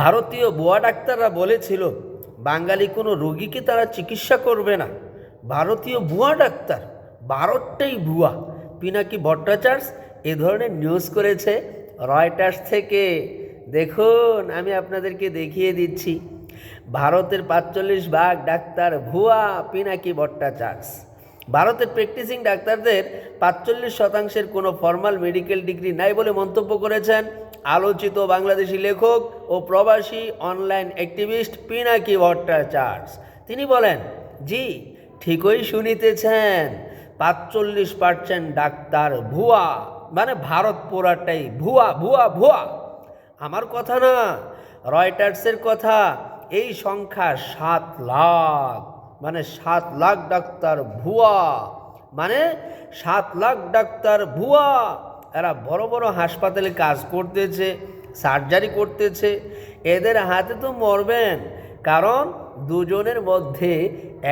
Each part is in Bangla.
ভারতীয় বুয়া ডাক্তাররা বলেছিল, বাঙালি কোনো রোগীকে তারা চিকিৎসা করবে না। ভারতীয় ভুয়া ডাক্তার ভারতটাই ভুয়া। পিনাকি ভট্টাচার্য এ ধরনের নিউজ করেছে রয়টার্স থেকে। দেখুন, আমি আপনাদেরকে দেখিয়ে দিচ্ছি। ভারতের পাঁচচল্লিশ ভাগ ডাক্তার ভুয়া পিনাকি ভট্টাচার্য। ভারতের প্র্যাকটিসিং ডাক্তারদের পাঁচচল্লিশ শতাংশের কোনো ফর্মাল মেডিকেল ডিগ্রি নাই বলে মন্তব্য করেছেন আলোচিত বাংলাদেশি লেখক ও প্রবাসী অনলাইন অ্যাক্টিভিস্ট পিনাকি ভট্টাচার্য। তিনি বলেন, জি, ঠিকই শুনিতেছেন। পাঁচচল্লিশ পার্সেন্ট ডাক্তার ভুয়া মানে ভারত পোড়াটাই ভুয়া ভুয়া ভুয়া। আমার কথা না, রয়টার্সের কথা, এই সংখ্যা সাত লাখ মানে সাত লাখ ডাক্তার ভুয়া মানে সাত লাখ ডাক্তার ভুয়া। এরা বড় বড় হাসপাতালে কাজ করতেছে সার্জারি করতেছে। এদের হাতে তো মরবেন, কারণ দুজনের মধ্যে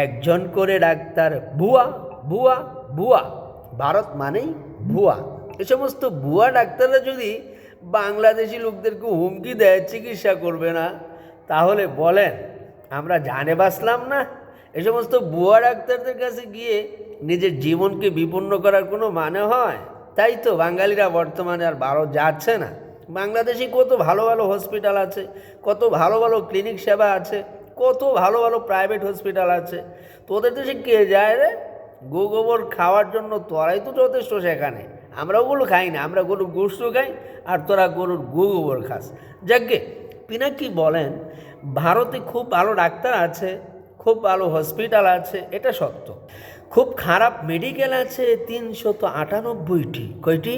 একজন করে ডাক্তার, ভুয়া ভুয়া ভুয়া। ভারত মানেই ভুয়া। এ সমস্ত ভুয়া ডাক্তাররা যদি বাংলাদেশি লোকদেরকে হুমকি দেয়, চিকিৎসা করবে না, তাহলে বলেন, আমরা জানে বাঁচলাম না? এ সমস্ত বুয়া ডাক্তারদের কাছে গিয়ে নিজের জীবনকে বিপন্ন করার কোনো মানে হয়? তাই তো বাঙালিরা বর্তমানে আর ভারত যাচ্ছে না। বাংলাদেশে কত ভালো ভালো হসপিটাল আছে, কত ভালো ভালো ক্লিনিক সেবা আছে, কত ভালো ভালো প্রাইভেট হসপিটাল আছে। তোদের দেশে কে যায় রে? গো গোবর খাওয়ার জন্য তোরাই তো যথেষ্ট সেখানে। আমরা ওগুলো খাই না, আমরা গরুর গোস্ত খাই আর তোরা গরুর গো গোবর খাস। যাকে পিনাকি বলেন, ভারতে খুব ভালো ডাক্তার আছে, খুব ভালো হসপিটাল আছে, এটা সত্য। খুব খারাপ মেডিকেল আছে তিনশত আটানব্বইটি। কয়টি?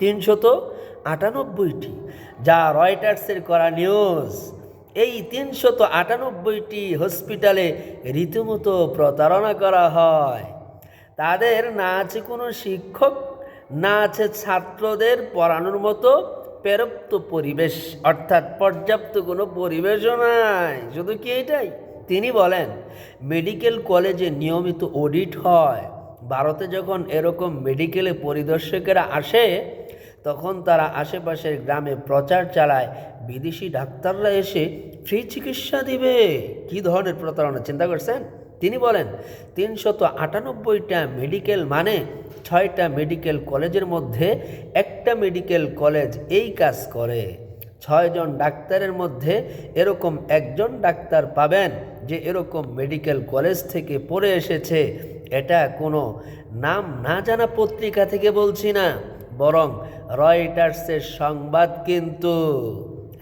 তিনশত আটানব্বইটি। যা রয়টার্সের করা নিউজ এই তিনশত আটানব্বইটি হসপিটালে রীতিমতো প্রতারণা করা হয়। তাদের না আছে কোনো শিক্ষক, না আছে ছাত্রদের পড়ানোর মতো প্রেরপ্ত পরিবেশ। অর্থাৎ পর্যাপ্ত কোনো পরিবেশও নাই। শুধু কি এটাই? তিনি বলেন, মেডিকেল কলেজে নিয়মিত অডিট হয়। ভারতে যখন এরকম মেডিকেলে পরিদর্শকেরা আসে, তখন তারা আশেপাশের গ্রামে প্রচার চালায়। বিদেশি ডাক্তাররা এসে ফ্রি চিকিৎসা দিবে। কি ধরনের প্রতারণা, চিন্তা করছেন? তিনি বলেন, তিনশত আটানব্বইটা মেডিকেল মানে ছয়টা মেডিকেল কলেজের মধ্যে একটা মেডিকেল কলেজ এই কাজ করে। ছয়জন ডাক্তারের মধ্যে এরকম একজন ডাক্তার পাবেন। যে এরকম মেডিকেল কলেজ থেকে পড়ে এসেছে, এটা কোনো নাম না জানা পত্রিকা থেকে বলছি না, বরং রয়টার্সের সংবাদ কিন্তু।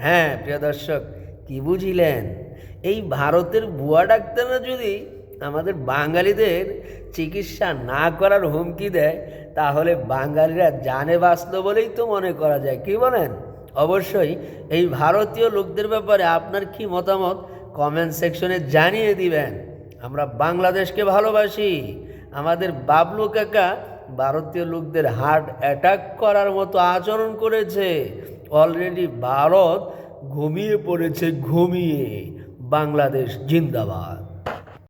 হ্যাঁ প্রিয় দর্শক, কি বুঝিলেন? এই ভারতের বুয়া ডাক্তাররা যদি আমাদের বাঙালিদের চিকিৎসা না করার হুমকি দেয়, তাহলে বাঙালিরা জানে বাঁচলো বলেই তো মনে করা যায়, কি বলেন? অবশ্যই এই ভারতীয় লোকদের ব্যাপারে আপনার কি মতামত? কমেন্ট সেকশনে জানিয়ে দিবেন, আমরা বাংলাদেশকে ভালোবাসি। আমাদের বাবলু কাকা ভারতীয় লোকদের হার্ট অ্যাটাক করার মতো আচরণ করেছে। অলরেডি ভারত ঘুমিয়ে পড়েছে, ঘুমিয়ে। বাংলাদেশ জিন্দাবাদ।